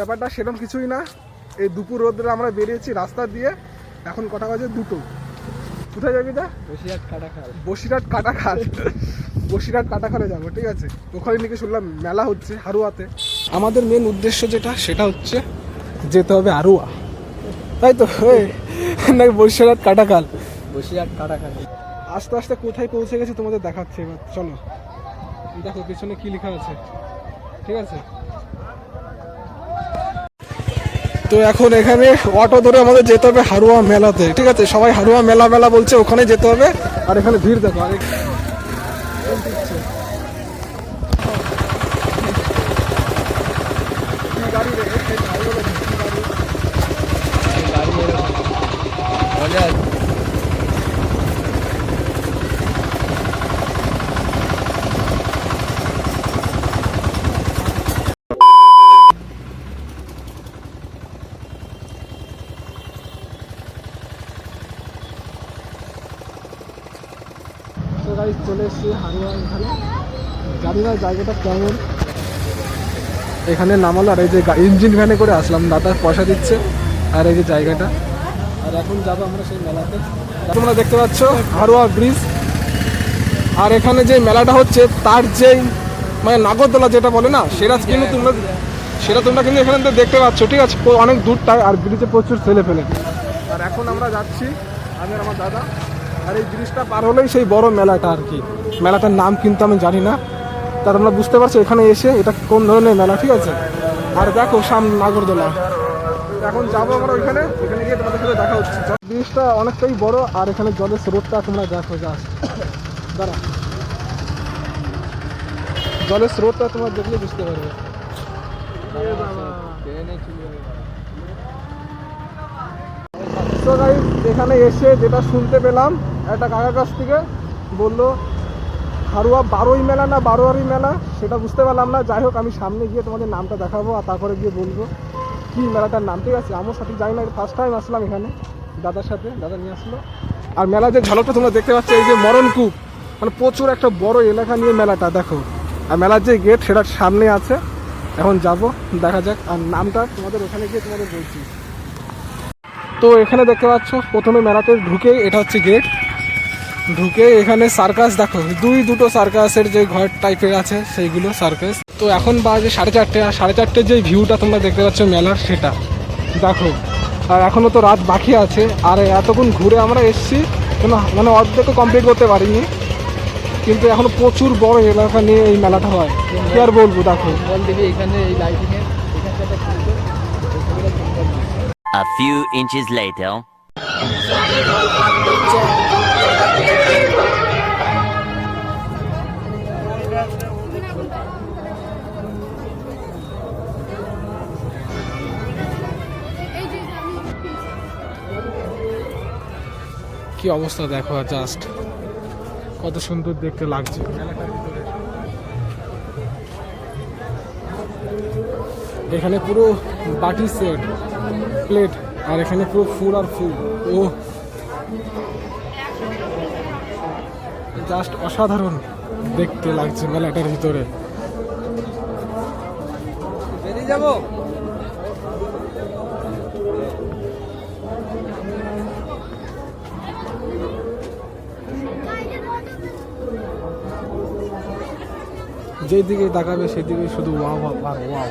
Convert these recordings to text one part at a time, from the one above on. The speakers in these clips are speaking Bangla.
ব্যাপারটা সেরকম কিছুই না। এই দুপুর রোদ্রে আমরা বেরিয়েছি রাস্তা দিয়ে এখন কটা বাজে? দুটো। কোথায় যাবি দা বসিরহাট কাটা খাল বসিরহাট কাটাখাল। বসিরহাট কাটাখালে যাব ঠিক আছে? ওখানে নাকি শুনলাম মেলা হচ্ছে হারুয়াতে। আমাদের মেন উদ্দেশ্য যেটা সেটা হচ্ছে যেতে হবে হারুয়া। তাই তো? নাকি বসিরহাট কাটাখাল? বসিরহাট কাটা খাল আস্তে আস্তে কোথায় পৌঁছে গেছে তোমাদের দেখাচ্ছে এবার চলো। দেখো পেছনে কি লেখা আছে ঠিক আছে? তো এখন এখানে অটো ধরে আমাদের যেতে হবে হারুয়া মেলাতে, ঠিক আছে? সবাই হারুয়া মেলা মেলা বলছে, ওখানে যেতে হবে। আর এখানে ভিড় দেখো, আর রে? এই গাড়িগুলো দেখো, কি গাড়ি? গাড়ি এরকম। মজা আছে। তো গাড়ি চলে এসেছি হারুয়া এখানে। জানি না জায়গাটা কেমন। এখানে নামালো আর এই যে ইঞ্জিন ভ্যানে করে আসলাম দাদা পয়সা দিচ্ছে আর এই যে জায়গাটা। আর এখন যাব আমরা সেই মেলাতে। তোমরা দেখতে পাচ্ছ হারুয়া ব্রিজ। আর এখানে যে মেলাটা হচ্ছে তার যেই মানে নাগরদোলা যেটা বলে না সেটা কিন্তু তোমরা সেটা তোমরা কিন্তু এখানে তো দেখতে পাচ্ছ ঠিক আছে? অনেক দূরটায় আর ব্রিজে প্রচুর ছেলে ফেলে আর এখন আমরা যাচ্ছি আমি আর আমার দাদা। আর এই ব্রিজটা পার হলেই সেই বড় মেলাটা আর কি। মেলাটার নাম কিন্তু আমি জানি না। তার আমরা বুঝতে পারছি এখানে এসে এটা কোন ধরনের মেলা ঠিক আছে? আর দেখো সাম নাগরদোলা। এখন যাব আমরা ওইখানে ওইখানে গিয়ে তোমাদের সাথে দেখা হচ্ছে। ব্রিজটা অনেকটাই বড় আর এখানে জলের স্রোতটা তোমরা দেখো জাস্ট দাঁড়া। জলের স্রোতটা তোমরা দেখলে বুঝতে পারবে ট্রেনে চলে যাবে। তো গাইস এখানে এসে যেটা শুনতে পেলাম, একটা কাকার কাছ থেকে বলল, হারুয়া বারোই মেলা না বারোয়ারি মেলা? সেটা বুঝতে পারলাম না। যাই হোক, আমি সামনে গিয়ে তোমাদের নামটা দেখাবো আর তারপরে গিয়ে বলব কি মেলাটার নাম। ঠিক আছে আমার সাথে যাই না ফার্স্ট টাইম আসলাম এখানে দাদার সাথে, দাদা নিয়ে আসলো। আর মেলা যে ঝলকটা তোমরা দেখতে পাচ্ছ, এই যে মরণকূপ মানে প্রচুর একটা বড় এলাকা নিয়ে মেলাটা, দেখো। আর মেলার যে গেট, সেটার সামনে আছে। এখন যাব, দেখা যাক। আর নামটা তোমাদের ওখানে গিয়ে তোমাদের বলছি। তো এখানে দেখতে পাচ্ছ, প্রথমে মেলাতে ঢুকে এটা হচ্ছে গেট ঢুকে এখানে সার্কাস দেখো, দুই দুটো সার্কাসের যে ঘর টাইপের আছে, সেইগুলো সার্কাস তো এখন বাজে সাড়ে চারটে, আর সাড়ে চারটের যে ভিউটা তোমরা দেখতে পাচ্ছ মেলার, সেটা। দেখো, আর এখনও তো রাত বাকি আছে, আর এতক্ষণ ঘুরে আমরা এসছি, কোনো মানে অর্ধেকও কমপ্লিট করতে পারিনি। কিন্তু এখনও প্রচুর বড় এলাকা নিয়ে এই মেলাটা হয়। কি আর বলব, দেখো। এখানে এই লাইটিং এর এখানটা একটা সুন্দর এখানে সুন্দর A few inches later. কি অবস্থা দেখো জাস্ট কত সুন্দর দেখতে লাগছে এখানে পুরো বাটি সেট প্লেট আর এখানে পুরো ফুল আর ফুল। ও। জাস্ট অসাধারণ দেখতে লাগছে মেলাটার ভিতরে। বেরিয়ে যাব? যেই তাকাবে সেদিকে শুধু ওয়াও আর ওয়াও।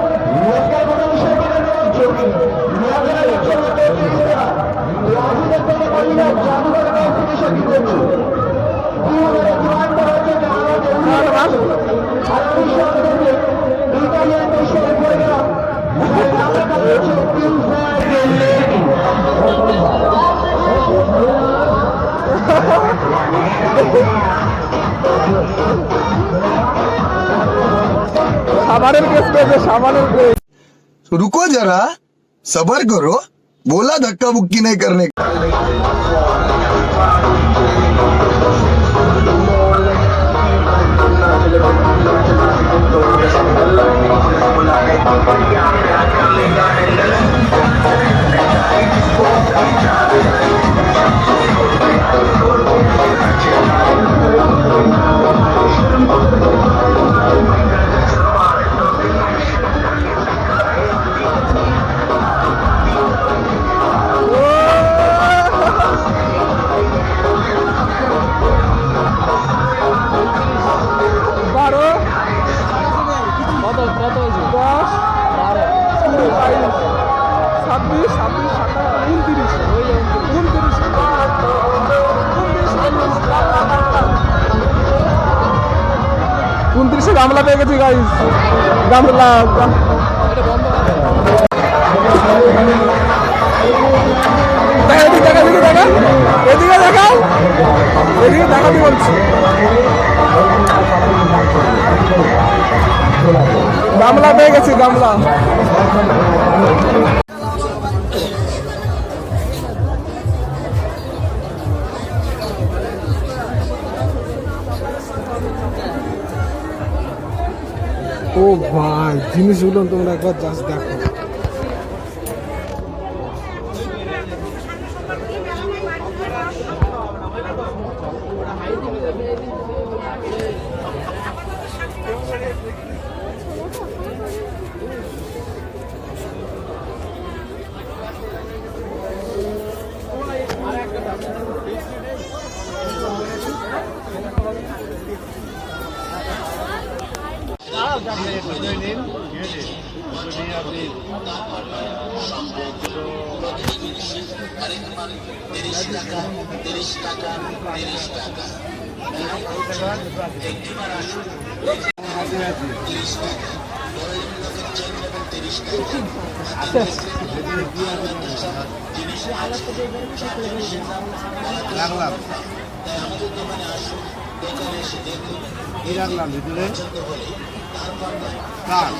সাবানের কেস পেয়েছে সাবানের কেস रुको जरा सबर करो बोला धक्का बुक्की नहीं करने का উনত্রিশে গামলা পেয়ে গেছি গাইস গামলা দেখা এদিকে এদিকে বলছি। গামলা পেয়ে গেছি গামলা। জিনিসগুলো তোমরা একবার জাস্ট দেখো। রাখলাম কি রাখলাম ভিতরে কাঠ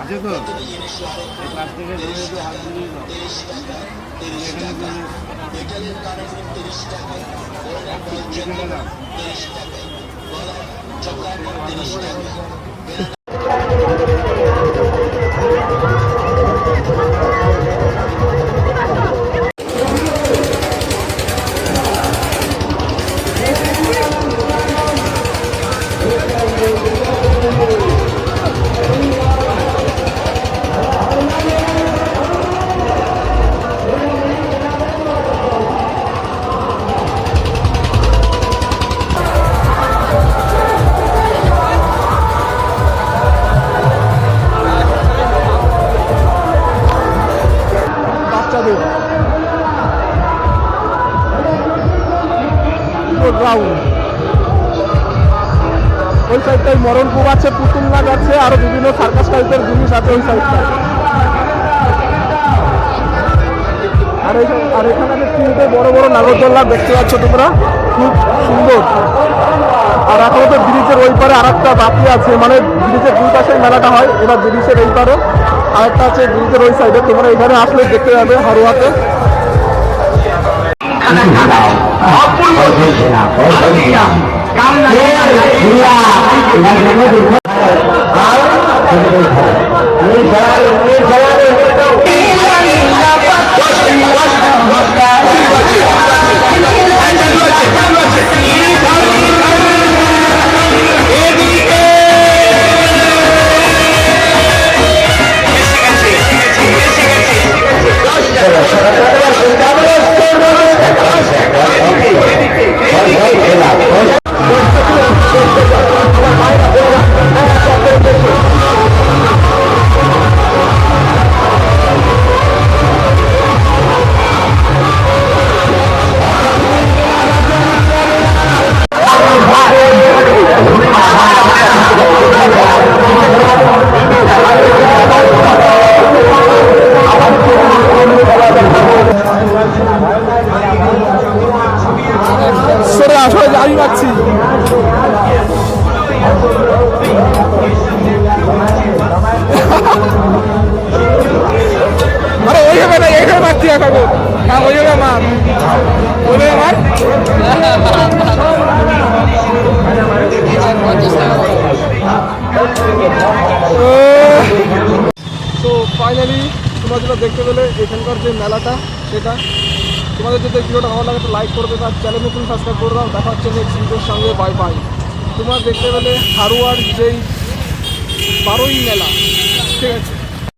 আছে তো? থেকে ধরে একটু হাত দিয়ে দাও। এখানে করে- রেখে ওই সাইডটায় মরণপুর আছে পুতুল নাচ আছে আরও বিভিন্ন সার্কাস টাইপের জিনিস আছে ওই সাইডটায় আর আর এখানে যে তিনটে বড় বড় নাগরদোল্লা দেখতে পাচ্ছ তোমরা খুব সুন্দর। আর এখনও তো ব্রিজের ওই পারে আর একটা বাকি আছে মানে ব্রিজের দুই পাশে মেলাটা হয় এবার ব্রিজের এই পারে। আরেকটা আছে ব্রিজের ওই সাইডে তোমরা এখানে আসলে দেখতে যাবে হারুয়াতে ये भैया ये सवाल ये सवाल है সরে আসো আমি পাচ্ছি আরে ওই হবে না, এইভাবে মারছি এখন। হ্যাঁ ওই হবে মার। ওই হবে মার। তো ফাইনালি তোমরা যেটা দেখতে পেলে এখানকার যে মেলাটা, সেটা তোমাদের যদি ভিডিওটা ভালো লাগে তো লাইক করে দেবে আর চ্যানেল নতুন সাবস্ক্রাইব করে দাও। দেখা হচ্ছে নেক্সট ভিডিওর সঙ্গে। বাই বাই তোমার দেখতে গেলে হারুয়ার যেই বারোই মেলা, ঠিক আছে?